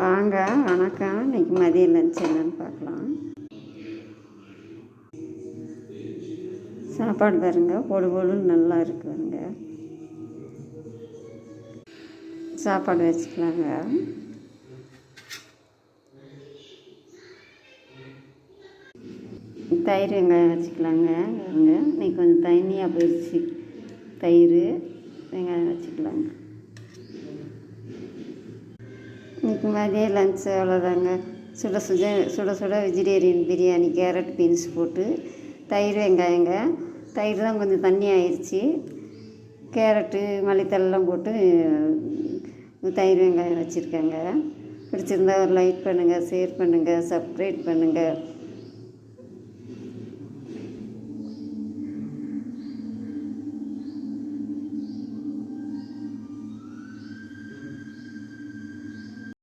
வாங்க வணக்கம். இன்னைக்கு மதிய லஞ்ச் என்னன்னு பார்க்கலாம். சாப்பாடு பாருங்க பொழு பொடுன்னு நல்லா இருக்குதுங்க சாப்பாடு வச்சுக்கலாங்க. தயிர் வெங்காயம் வச்சுக்கலாங்க. பாருங்க இன்னைக்கு கொஞ்சம் தண்ணியாக போயிடுச்சு. தயிர் வெங்காயம் வச்சுக்கலாங்க. மதிய லஞ்ச் அவ்வளோதாங்க சுட சுட சுட சுட வெஜிடேரியன் பிரியாணி கேரட் பீன்ஸ் போட்டு தயிர் வெங்காயங்க. தயிர் தான் கொஞ்சம் தண்ணி ஆயிடுச்சு கேரட்டு மல்லித்தலாம் போட்டு தயிர் வெங்காயம் வச்சுருக்கேங்க. பிடிச்சிருந்தா ஒரு லைக் பண்ணுங்கள் ஷேர் பண்ணுங்கள் சப்ஸ்கிரைப் பண்ணுங்கள்